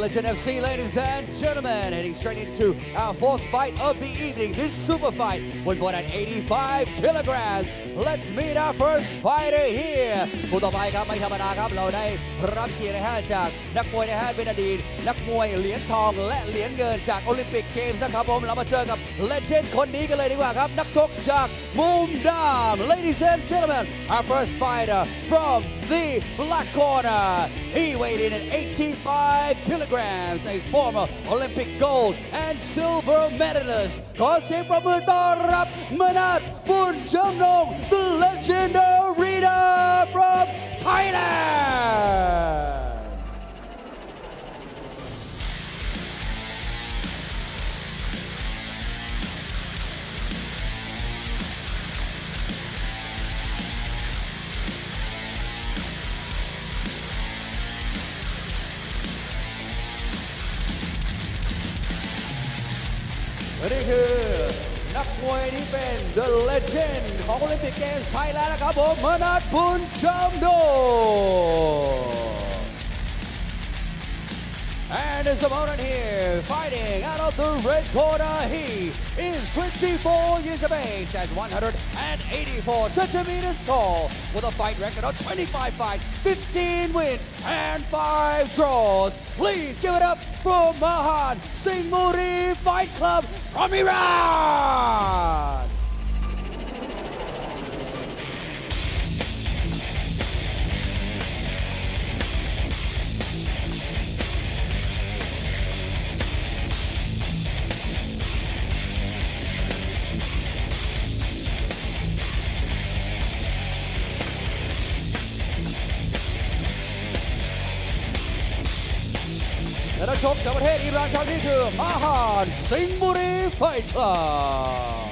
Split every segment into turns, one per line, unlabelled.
Legend FC, ladies and gentlemen, heading straight into our fourth fight of the evening. This super fight was born at 85 kilograms. Let's meet our first fighter here. ผู้ต่อไปครับไม่ธรรมดาครับ เราได้รับเกียรตินะฮะจากนักมวยนะฮะเป็นอดีตนักมวยเหรียญทองและเหรียญเงินจากโอลิมปิกเกมส์นะครับผม เรามาเจอกับเลเจนด์คนนี้กันเลยดีกว่าครับ นักชกจากมุมดาม Ladies and gentlemen, our first fighter from the black corner. He weighed in at 85 kilograms, a former Olympic gold and silver medalist. ขอเสียงประมือต้อนรับมนัดบุญจำนง the legendary from Thailand. นี่คือนักมวยที่เป็น The Legend ของโอลิมปิกเกมส์ไทยแลนด์นะครับผมมนัดบุญจำนง And his opponent here, fighting out of the red corner, he is 24 years of age, stands 184 centimeters tall, with a fight record of 25 fights, 15 wins, and 5 draws. Please give it up for Mahan Singh Muri Fight Club from Iran! ชกจากประเทศอิหร่านครั้งนี้คือมาฮานสิงห์บุรีไฟท์คลับ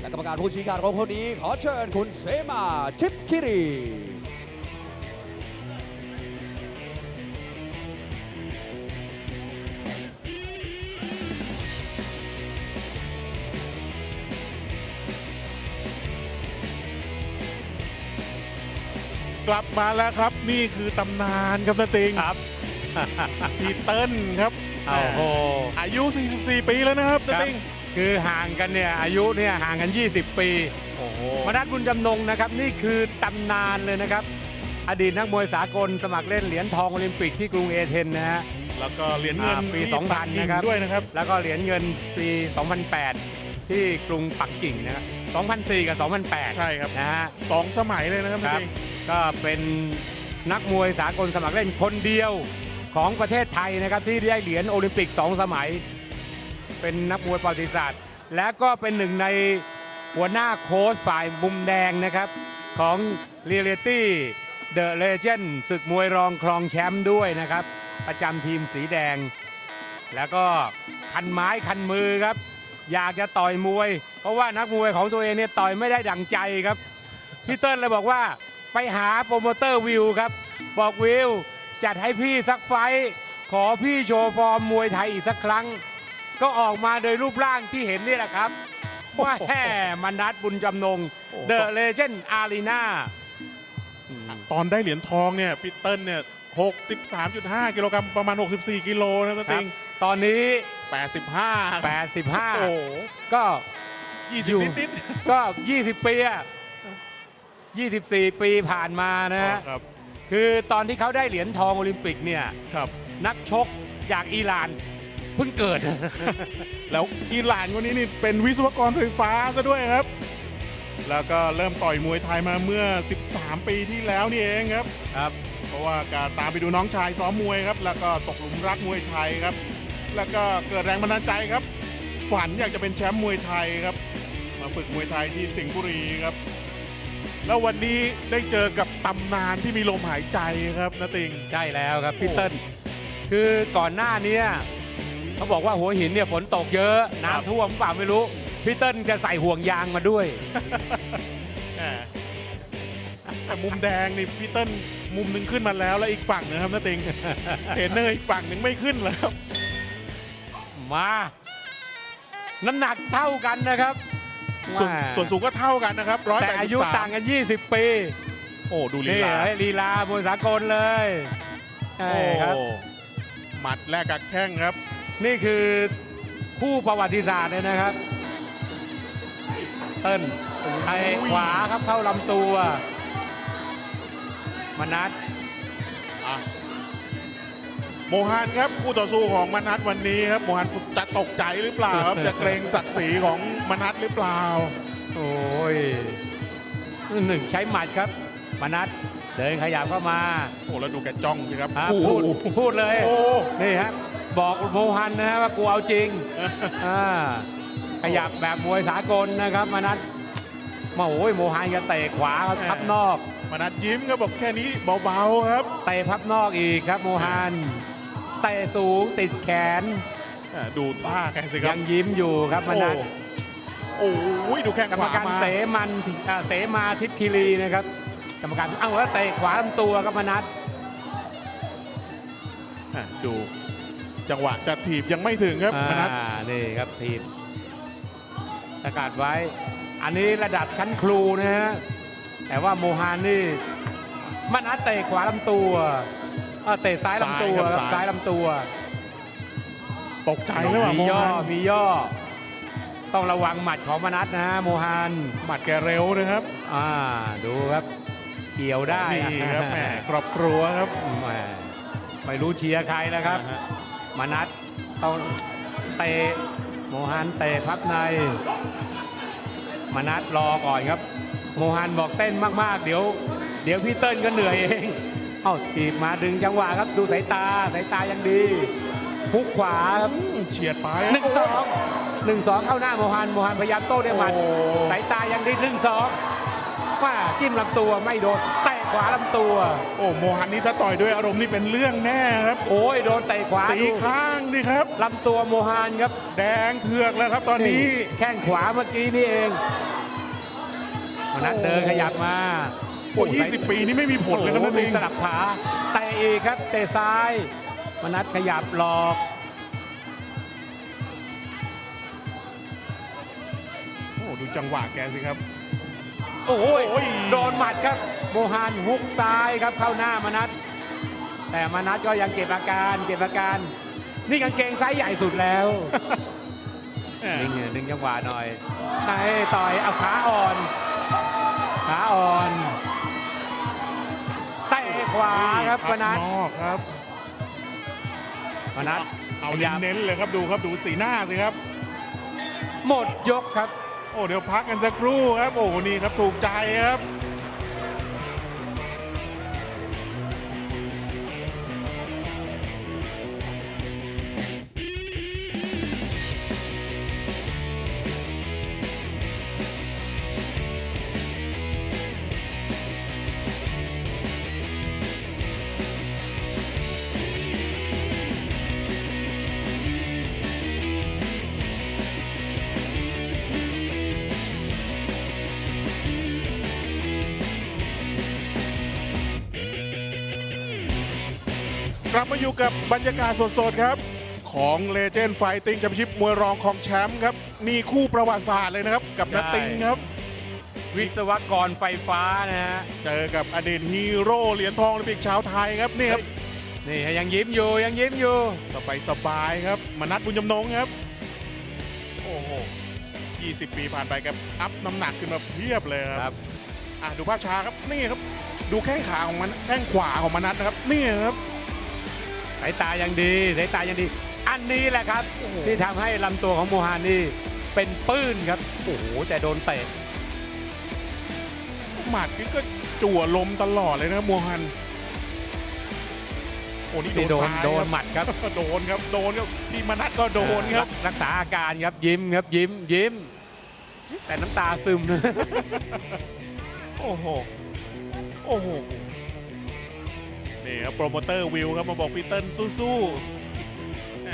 และกรรมการผู้ชี้ขาดของคนนี้ขอเชิญคุณเสมาชิปคิรี
กลับมาแล้วครับ นี่คือตำนานครับนาติง
ครับ
พีเติ้ลครับ
โอ้โห
อายุ 44 ปีแล้วนะครับนาติง
คือห่างกันเนี่ยอายุเนี่ยห่างกัน 20 ปี
โอ้โห
มนัดบุญจำนงนะครับ นี่คือตำนานเลยนะครับ อดีตนักมวยสากลสมัครเล่นเหรียญทองโอลิมปิกที่กรุงเอเธนนะฮะ
แล้วก็เหรียญเงิน
อ่าปี
ที่
2000
ปักกิ่ง
นะครับ
ด้วยนะครับ
แล้วก็เหรียญเงินปี 2008 ที่กรุงปักกิ่งนะครับ 2004 กับ 2008
ใช่ครับ
นะฮะ
สองสมัยเลยนะครับ
ค
นา
รับ
ติง
ก็เป็นนักมวยสากลสมัครเล่นคนเดียวของประเทศไทยนะครับ ที่ได้เหรียญโอลิมปิก 2 สมัย เป็นนักมวยประวัติศาสตร์ และก็เป็นหนึ่งในหัวหน้าโค้ชฝ่ายมุมแดงนะครับ ของ r e a l i t y The Legend ศึกมวยรองครองแชมป์ด้วยนะครับ ประจำทีมสีแดง แล้วก็คันไม้คันมือครับ อยากจะต่อยมวย เพราะว่านักมวยของตัวเองเนี่ยต่อยไม่ได้ดังใจครับพี่เติ้ลเลยบอกว่าไปหาโปรโมเตอร์วิวครับ บอกวิวจัดให้พี่สักไฟต์ขอพี่โชว์ฟอร์มมวยไทยอีกสักครั้ง ก็ออกมาโดยรูปร่างที่เห็นนี่แหละครับว่าแห่มนัดบุญจำนงเดอะเลเจนด์อารีนา
ตอนได้เหรียญทองเนี่ยพีเติ้ลเนี่ย63.5 กิโลกรัมประมาณ 64 กิโลนะครับนาติง
ตอนนี้
85ครั บโอ้โห
85ก็อยู่
20นิด
ก็ 20 ปีอะ24 ปีผ่านมา
ๆ
นะฮะ
ครับ
คือตอนที่เขาได้เหรียญทองโอลิมปิกเนี่ย
ครับ
นักชกจากอิหร่านเพิ่งเกิด
แล้วอิหร่านคนนี้นี่เป็นวิศวกรไฟฟ้าซะด้วยครับ แล้วก็เริ่มต่อยมวยไทยมาเมื่อ 13 ปีที่แล้วนี่เองครับ
ครับ
เพราะว่าการตามไปดูน้องชายซ้อมมวยครับ แล้วก็ตกหลุมรักมวยไทยครับ แล้วก็เกิดแรงบันดาลใจครับ ฝันอยากจะเป็นแชมป์มวยไทยครับมา ฝึกมวยไทยที่สิงห์บุรีครับ แล้ววันนี้ได้เจอกับตำนานที่มีลมหายใจครับนาติง
ใช่แล้วครับพี่เติ้ลคือก่อนหน้าเนี้เขาบอกว่าหัวหินเนี่ยฝนตกเยอะ
ครับ
น้ำท่วมเปล่าไม่รู้พี่เติ้ลจะใส่ห่วงยางมาด้วย
แหมแต่มุมแดงนี่พี่เติ้ลมุมหนึ่งขึ้นมาแล้วแล้วอีกฝั่งหนะครับนาติงเห็นเลยอีกฝั่งหนึ่งไม่ขึ้นแล้วครับ
มา น้ำหนักเท่ากันนะครับ
ส่วน
แม่
ส่วนสูงก็เท่ากันนะครับร้อย
แต่
แปด
อา
สิ
ยุ
บสา
ต่ามงกัน 20 ปี
โอ้ดูลี
นี่
ลา
ให้ลีลามวยสากลเลยใช่
โอ้
ครับ
หมัดแลกกับแข้งครับ
นี่คือคู่ประวัติศาสตร์เลยนะครับ เติ้ลไอ้ขวาครับเข้าลำตัว มนัด
อะ โมฮันครับคู่ต่อสู้ของมนัทวันนี้ครับโมฮันจะตกใจหรือเปล่าครับจะเกรงศักดิ์ศรีของมนัทหรือเปล่า
โอ้ยหนึ่งใช้หมัดครับ มนัดเดินขยับเข้ามา
โอ้แล้วดูแกจ้องสิครับ
อะ
โอ้
พูด
โห
พูดเลย
โอ้
นี่ครับบอกโมฮันนะฮะว่ากูเอาจริงอ่าขยับแบบมวยสากลนะครับ มนัดมาโอ้ยโมฮันก็เตะขวาครับพับนอก
มนัทยิ้มครับบอกแค่นี้เบาๆครับ
เตะพับนอกอีกครับโมฮัน เตะสูงติดแขน
อะดูท่าแกสิครั
ยั
บ
งยิ้มอยู่ครับมนัด
โอ้โอ้ยดูแข้ง
กร
ข
รม
วา
การ
มา
เสมันอ่าเสมาทิพย์คีรีนะครับ กรรมการเอ้าแล้วเตะขวาลำตัวครับมนัด
อะดูจังหวะจะถีบยังไม่ถึงครับมนัท
อ่านี่ครับทีมประกาศไว้ อันนี้ระดับชั้นครูนะฮะแต่ว่าโมฮานนี่มนัดเตะขวาลำตัวเอ่อเตะซ้ายลำตัวครับซ้ายลำตัว
ตกใจหรือเปล่า
มี
โม
ย่อ
ฮัน
มีย่อ ต้องระวังหมัดของมนัดนะฮะโมฮัน
หมัดแกเร็วนะครับ
อ่า ดูครับ เกี่ยวได้
นี่ครับแหมครอบครัวครับ
แหมไม่รู้เชียร์ใครแล้วครับ
อ่าฮะ
มานัดต้องเตะโมฮันเตะพับในมานัดรอก่อนครับ โมฮันบอกเต้นมากๆ เดี๋ยว เดี๋ยวพี่เติ้ลก็เหนื่อยเองเอ้าถีบมาดึงจังหวะครับดูสายตาสายตายังดีพุกขวาครับ
อืมเฉียดไป
หนึ่งสองหนึ่งสองเข้าหน้าโมฮันโมฮันพยายามโต้ด้วยหมัด
โอ้
สายตายังดีหนึ่งสองว่าจิ้มลำตัวไม่โดนเตะขวาลำตัว
โอ้โมฮันนี่ถ้าต่อยด้วยอารมณ์นี่เป็นเรื่องแน่ครับ
โอ้ยโดนเตะขวา
สี
ดู
ข้างนี่ครับ
ลำตัวโมฮันครับ
แดงเถือกแล้วครับตอนนี้
แข้งขวาเมื่อกี้นี่เองมนัดเดินขยับมา
โอ้ยี่สิบปีนี่ไม่มีผลเลยครับ
โอ้
นะ
โห
ติ
มี
ง
สลับขาเตะอีกครับเตะซ้ายมนัดขยับหลอก
โอ้ดูจังหวะแกสิครับ
โอ้ย
โอ้ย
โดนหมัดครับโมฮันฮุกซ้ายครับเข้าหน้ามนัดแต่มนัดก็ยังเก็บอาการเก็บอาการ นี่กางเกงไซส์ใหญ่สุดแล้ว
แหม
ดึงเนี่ยดึงจังหวะหน่อยไหนต่อยเอาขาอ่อน ขาอ่อนเตะข วาครับมนัด
นอกครับ
มนัด
เอา
พยายาม
เน้นๆเลยครับดูครับดูสีหน้าสิครับ
หมดยกครับ
โอ้เดี๋ยวพักกันสักครู่ครับ โอ้นี่ครับถูกใจครับ อยู่กับบรรยากาศสดๆครับ ของเลเจนด์ไฟติ้งแชมเปี้ยนชิพมวยรองของแชมป์ครับนี่คู่ประวัติศาสตร์เลยนะครับ กับ
ใช่
นาติงครับ
วิศวกรไฟฟ้านะฮะ
เจอกับอดีตฮีโร่เหรียญทองโอลิมปิกชาวไทยครับนี่ครับ
นี่ยังยิ้มอยู่ยังยิ้มอยู่
สบายสบายๆครับ มนัดบุญยำนงครับ โอ้โห 20 ปีผ่านไปครับ อัพน้ำหนักขึ้นมาเพียบเลยค
ครั
รับบ อะดูภาพช้าครับนี่ครับ ดูแข้งขาของมันแข้งขวาของมนัดนะครับนี่ครับ
สายตายังดีสายตายังดี อันนี้แหละครับ ที่ทำให้ลำตัวของโมฮานนี่เป็นปื้นครับ โอ้โหแต่โดนเตะ
หมัดนี่ก็จั่วลมตลอดเลยนะครับมัวฮัน โอ้นี่
นี่
โด
โด
น
น
ซ้าย
โดน
ครับ
หมัดครับ
โดนครับ โดนครับพี่มนัดก็โดนครับ
รักรักษาอาการครับยิ้มครับยิ้มยิ้ม แต่น้ำตาซึม
โอ้โห โอ้โห นี่ครับโปรโมเตอร์วิวครับมาบอกพีเติ้ลสู้ๆแหม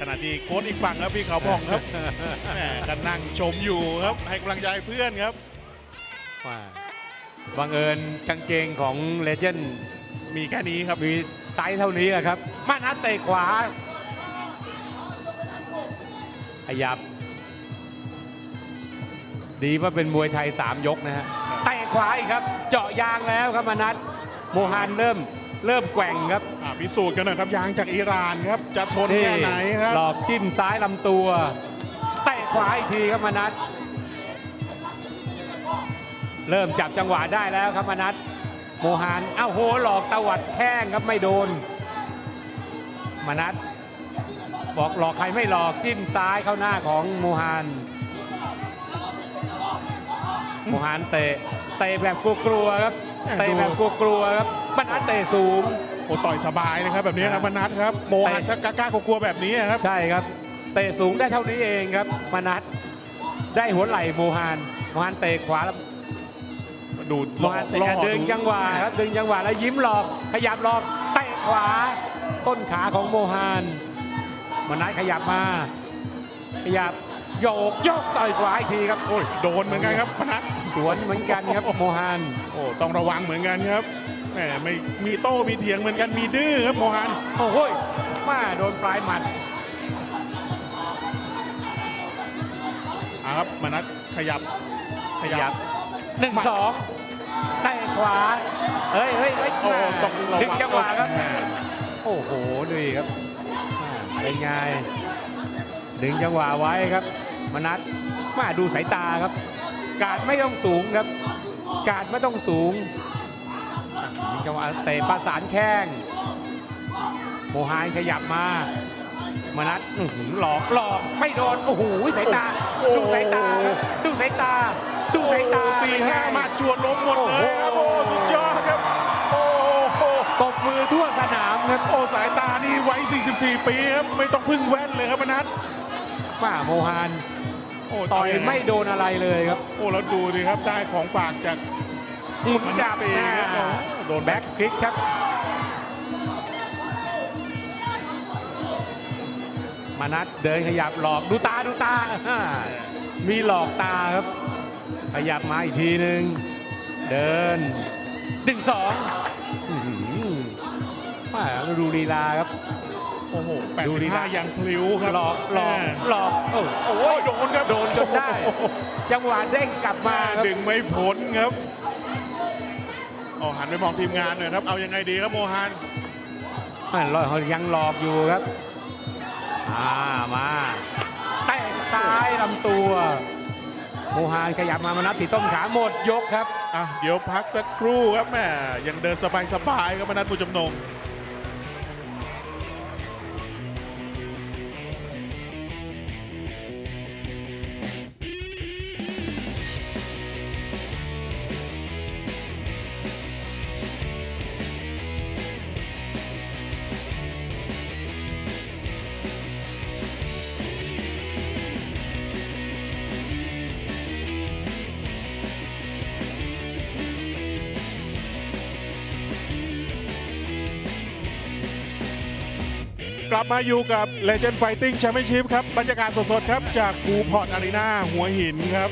ขณะที่โค้ชอีกฝั่งครับพี่เขาพองครับแหมก็นั่งชมอยู่ครับให้กำลังใจเพื่อนครับ
ว่าบังเอิญกางเกงของเลเจนด์
มีแค่นี้ครับ
มีไซส์เท่านี้แหละครับ มานัดเตะขวาขยับ ดีว่าเป็นมวยไทย 3 ยกนะฮะเตะขขวาอีกครับ เจาะยางแล้วครับมานัด โมฮันเริ่มเริ่มแกว่งครับ
อะพิสูจน์กันหน่อยครับยางจากอิหร่านครับ จะทนแค่ไหนครับ
หลอกจิ้มซ้ายลำตัวเตะขวาอีกทีครับมานัดเริ่มจับจังหวะได้แล้วครับมานัดโมฮันเอ้าโหหลอกตวัดแข้งครับไม่โดนมานัดบอกหลอกใครไม่หลอกจิ้มซ้ายเข้าหน้าของโมฮันโมฮันเตะเตะแบบกลัวๆครับ เตะแบบกลัวๆครับมานัดเตะสูง
โอ้ต่อยสบายเลยครับแบบนี้ครับ
อะ
มนัดครับโมฮันถ้ากล้าๆกลัวๆแบบนี้ครับ
ใช่ครับ เตะสูงได้เท่านี้เองครับมานัดได้หัวไหล่โมฮานโมฮานเตะขวาแล้ว
ดู
โมฮานเตะดึงจังหวะครับดึงจังหวะแล้วยิ้มหลอกขยับหลอกเตะขวา ต้นขาของโมฮานมานัดขยับมา ขยับ โยกโยกต่อยขวาอีกทีครับ
โอ้ยโดนเหมือนกันครับมนัด
สวนเหมือนกันครับโมฮาน
โอ้ต้องระวังเหมือนกันครับแหมไม่มีโต้มีเถียงเหมือนกันมีดื้อครับโมฮัน
โอ้โหยมาโดนปลายหมัด
อะครับมนัดขยับข
ข
ยั
ยั
บบ
หนึ่งสองเตะขวาเฮ้ยเฮ้ยเฮ้ย
โอ้
มา
ต้องระ
ถึง
วัง
จังหวะครับ
แหม
โอ้โหดูดิครับอ่าเป็นไงดึงจังหวะไว้ครับ มนัดมาดูสายตาครับ การดไม่ต้องสูงครับ การดไม่ต้องสูงอะดึงจังหวะเตะประสานแข้งโมฮานขยับมามนัดอื้อหือหลอกหลอกไม่โดนโอ้โหสายตา ดูสายตาครับดูสายตา ดูสายตา
สี่ห้า
เป็นไง
มาจวนล้มหมดเลยครับ
โอ้
โอ้
โห
สุดยอดครับโอ้โห
ตบมือทั่วสนามครับ
โอ้สายตานี่ไว้ 44 ปีครับไม่ต้องพึ่งแว่นเลยครับมนัด
มาโมฮาน
โอ้
ต่อยา
งนั้น
ไม่โดนอะไรเลยครับ
โอ้แล้วดูดิครับได้ของฝากจาก
หมุนจับ
เองครับโอ้โดนแบ็
แบ็
ค
คคลิกครับ มานัดเดินขยับหลอกดูตาดูตาอ่ามีหลอกตาครับ ขยับมาอีกทีหนึ่งเดินดึงสองอื้อหือมาดูลีลาครับ
โอ้โห
ดูดินะ
85ยังพลิ้วครับ
หลอกหลอก
แม่
หลอกโอ้โห
โอ้ยโดนครับ
โดนจนได้
โอ้โห
จังหวะเด้งกลับมาครับ
ดึงไม่พ้นครับอ๋อหันไปมองทีมงานหน่อยครับ เอายังไงดีครับโมฮัน
อ่ารอยยังหลอกอยู่ครับอ่ามาเตะซ้ายลำตัวโมฮานขยับมามานับติดต้นขาหมดยกครับ
อะเดี๋ยวพักสักครู่ครับแม่ยังเดินสบายๆครับมนัดผู้จำนง กลับมาอยู่กับ Legend Fighting Championship ครับ บรรยากาศสดๆครับ จากกูพอร์ตอารีนาหัวหินครับ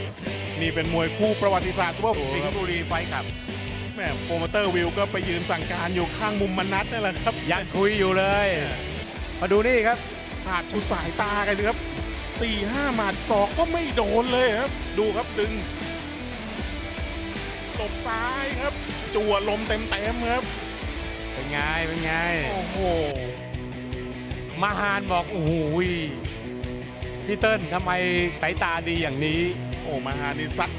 นี่เป็นมวยคู่ประวัติศาสตร์ซุปเปอร์โบว์
สิง
ครับ
ห์บุรีไฟท์ครับ
แม่โปรโมเตอร์วิวก็ไปยืนสั่งการอยู่ข้างมุมมนัดนี่แหละครับ
ยังคุยอยู่เลย มาดูนี่ครับ
ขาดชุดสายตากันเลยครับสี่ห้าหมัดศอกก็ไม่โดนเลยครับ ดูครับดึงตบซ้ายครับ จั่วลมเต็มๆครับ
เป็นไง เป็นไง
โอ้โห
มาฮานบอกโอ้โหพี่เติ้ลทำไมสายตาดีอย่างนี้
โอ้มาหานี่ซัด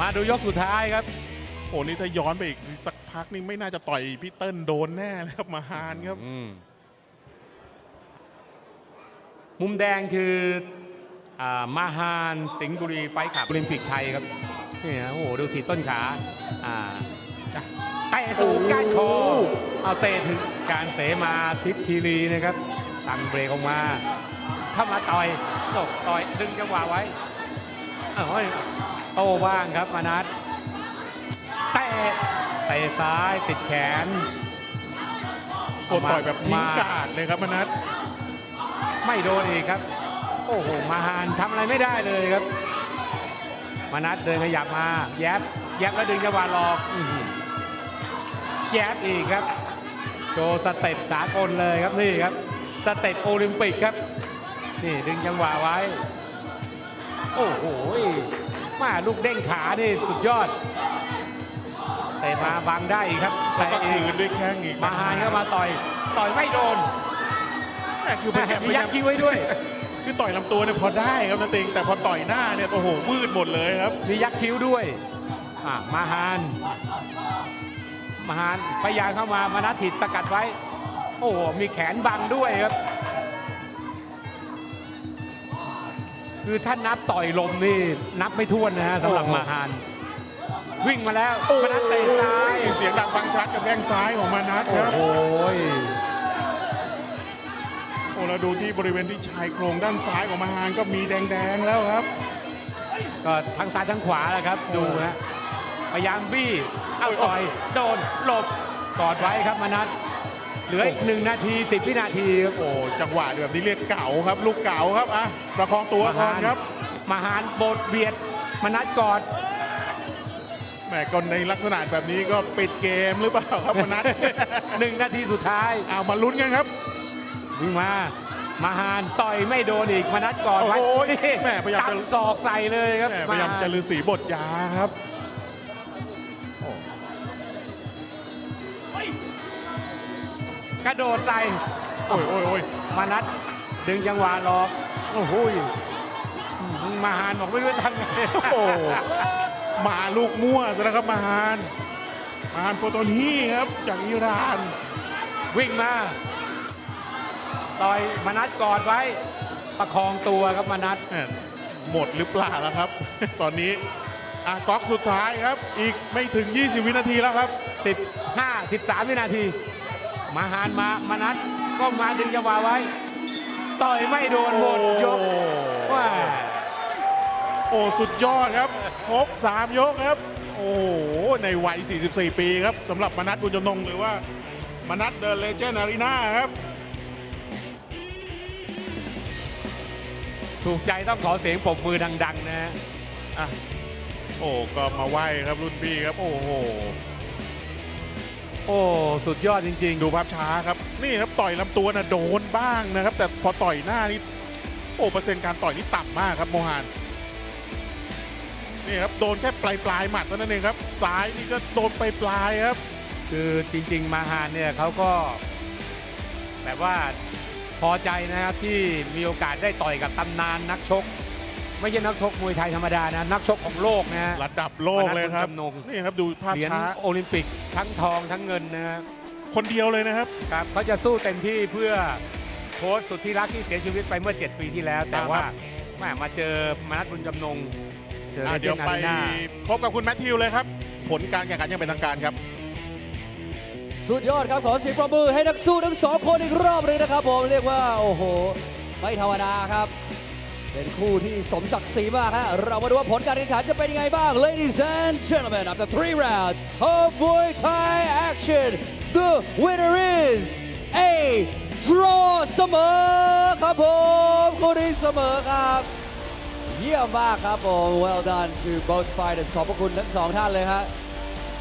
มาดูยกสุดท้ายครับ
โอ้นี่ถ้าย้อนไปอีกสักพักนี่ไม่น่าจะต่อยพี่เติ้ลโดนแน่เลยครับมาฮานครับ
อืมมุมแดงคืออามาฮานสิงห์บุรีไฟท์ขับโอลิมปิกไทยครับนี่นะโอ้โหดูถีบต้นขาอ่าจ้ะเตะสูงก้านคอเอาเตะถึงการเสมาทิพย์ทีรีนะครับ ตังเบรกออกมา เข้ามาต่อยตกต่อยดึงจังหวะไว้อ้าวเฮ้ยโต้บ้างครับมานัดเตะเตะซ้ายติดแขน
โอ้ต่อยแบบทิ้ง
มากา
ดเลยครับมนัท
ไม่โดนอีกครับ โอ้โหมาฮานทำอะไรไม่ได้เลยครับ มานัดเดินขยับมาแยบแยบแล้วดึงจังหวะหลอกอื้อหือแยบอีกครับโชว์สเต็ปสากลเลยครับนี่ครับ สเต็ปโอลิมปิกครับ นี่ดึงจังหวะไว้ โอ้โหมาลูกเด้งขานี่สุดยอดเตะมาบังได้อีกครับ
แล้วก็
เตะ
คืนด้วยแข้งอีก
มาหานเข้ามาต่อย ต่อยไม่โดน
แม่คือพยายาม
มี
พยา
ยั
ยากม
คิ้วไว้ด้วย
คือต่อยลำตัวเนี่ยพอได้ครับนาติงแต่พอต่อยหน้าเนี่ยโอ้โหวืดหมดเลยครับ
มียักคิ้วด้วยอะมาหาน มาหานพยายามเข้ามามานัดถิดสกัดไว้ โอ้โหมีแขนบังด้วยครับ คือถ้านับต่อยลมนี่นับไม่ถ้วนนะฮะสำหรับ
โอ้โห
มาหาน วิ่งมาแล้วมานัดเตะซ้าย
เสียงดังฟังชัดกับแข้งซ้ายของมานัท
โอ้
ครับ
โห
โอ้เราดูที่บริเวณที่ชายโครงด้านซ้ายของมาฮานก็มีแดงๆแล้วครับ
ก็ทั้งซ้ายทั้งขวาแหละครับ ดูนะพยายามบี้เอา
โอ้ย
ต่อย โดนหลบกอดไว้ครับมานัด เหลืออีกหนึ่งนาทีสิบวินาทีครับ
โอ้จังหวะแบบนี้เรียกเก่าครับ ลูกเก่าครับอะประคองตัวก่อนครับ
มาหารโบดเบียดมานัดกอด
แหมก็ในลักษณะแบบนี้ก็ปิดเกมหรือเปล่าครับมานัท
หนึ่งนาทีสุดท้าย
เอามาลุ้นกันครับ
วิ่งมามาหารต่อยไม่โดนอีกมานัดกอดไว้
โอ้ย
นี่
แม่พยายามจะ
ตั้งศอกใส่เลยครับ
แหมพยายามจะลือสีบทยาครับ
กระโดดใส่
โอ้ยโอ้ยโอ้ย
มานัดดึงจังหวะหลอกโอ้โหยมาหารบอกไม่รู้จะทำไง
โอ้มาลูกมั่วซะแล้วครับมาฮานมาฮานโฟโตนีครับจากอิหร่าน
วิ่งมาต่อยมานัดกอดไว้ประคองตัวครับมานัด
แหมหมดหรือเปล่าแล้วครับ ตอนนี้อะก๊อกสุดท้ายครับ อีกไม่ถึง 20 วินาทีแล้วครับ
15 13 วินาที มาหานมามานัดก็มาดึงจังหวะไว้ ต่อยไม่โดนหมดยกว่า
โอ้สุดยอดครับครบ3ยกครับ โอ้โหในวัย 44 ปีครับสำหรับมนัทบุญจำนงหรือว่ามนัทเดอะเลเจนด์อารีนาครับ
ถูกใจต้องขอเสียงปรบมือดัง ๆ นะ
อะโอ้ก็มาไหว้ครับรุ่นพี่ครับ โอ้โห
โอ้สุดยอดจริง
ดูภาพช้าครับ นี่ครับต่อยลำตัวนะโดนบ้างนะครับ แต่พอต่อยหน้านี่โอ้เปอร์เซ็นต์การต่อยนี่ต่ำมากครับโมฮานนี่ครับโดนแค่ปลายปลายๆหมัดเท่านั้นเองครับซ้ายนี่ก็โดนปลายปลายๆครับ
ๆคือจริง ๆ มาหานเนี่ยเขาก็แบบว่าพอใจนะครับที่มีโอกาสได้ต่อยกับตำนานนักชก ไม่ใช่นักชกมวยไทยธรรมดานะ นักชกของโลกนะฮะ
ระดับโลกเลยครับ
มนัสบุญจำนง
นี่ครับดูภาพ
เหรียญ
ช้า
โอลิมปิกทั้งทองทั้งเงินนะฮะ
คนเดียวเลยนะครับ
ครับเขาจะสู้เต็มที่เพื่อโค้ชสุดที่รักที่เสียชีวิตไปเมื่อ 7 ปีที่แล้ว แต่ว่า
ครับ
แม่มาเจอมานัดบุญจำนงเจอ
อะ
เลเจ
เดี๋ยวน
ด์อา
ไป
รีนา
พบกับคุณแมทธิวเลยครับ ผลการแข่งขันอยังเป็นทางการครับ
สุดยอดครับ ขอเสียงปรบมือให้นักสู้ทั้งสองคนอีกรอบหนึงนะครับผมเรียกว่า โอ้โห ไม่ธรรมดาครับ เป็นคู่ที่สมศักดิ์ศรีมากฮะเรามาดูว่าผลการแข่งขันจะเป็นยังไงบ้าง Ladies and gentlemen after three rounds of Muay Thai action the winner is a draw เสมอครับผมคู่นี้เสมอครับเยี่ยมมากครับผม well done to both fighters ขอบพระคุณทั้งสองท่านเลยครับ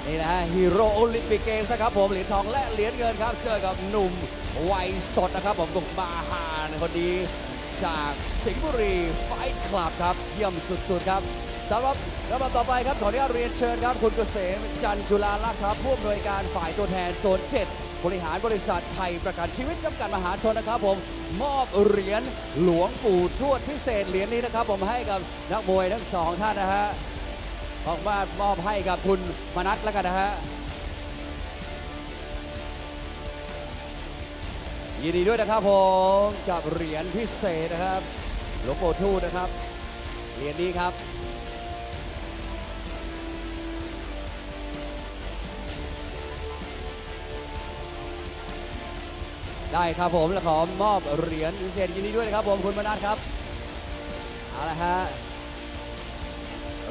นี่นะฮะฮีโร่โอลิมปิกเกมส์นะครับผมเหรียญทองและเหรียญเงินครับ เจอกับหนุ่มวัยสดนะครับผมตุกบาฮานคนนี้ จากสิงห์บุรีไฟท์คลับครับเยี่ยมสุดๆครับสำหรับลำดับต่อไปครับขออนุญาตเรียนเชิญครับคุณเกษมจันจุลาลักษณ์ครับผู้อำนวยการฝ่ายตัวแทนโซน7บริหารบริษัทไทยประกันชีวิตจำกัดมหาชนนะครับผมมอบเหรียญหลวงปู่ทวดพิเศษเหรียญนี้นะครับผมให้กับนักมวยทั้งสองท่านนะฮะออกมามอบให้กับคุณมนัทแล้วกันนะฮะ ยินดีด้วยนะครับผมกับเหรียญพิเศษนะครับหลวงปู่ทูตนะครับ เหรียญนี้ครับ ได้ครับผมและขอมอบเหรียญพิเศษยินดีด้วยนะครับผมคุณมนัทครับเอาละฮะ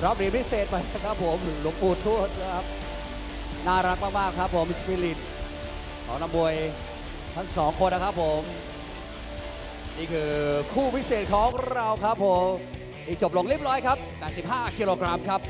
รับเหรียญพิเศษไปนะครับผมหลวงปู่ทวดนะครับ น่ารักมากๆครับผมสปิริตของนักมวย ทั้งสองคนนะครับผม นี่คือคู่พิเศษของเราครับผมนี่จบลงเรียบร้อยครับ 85 กิโลกรัมครับ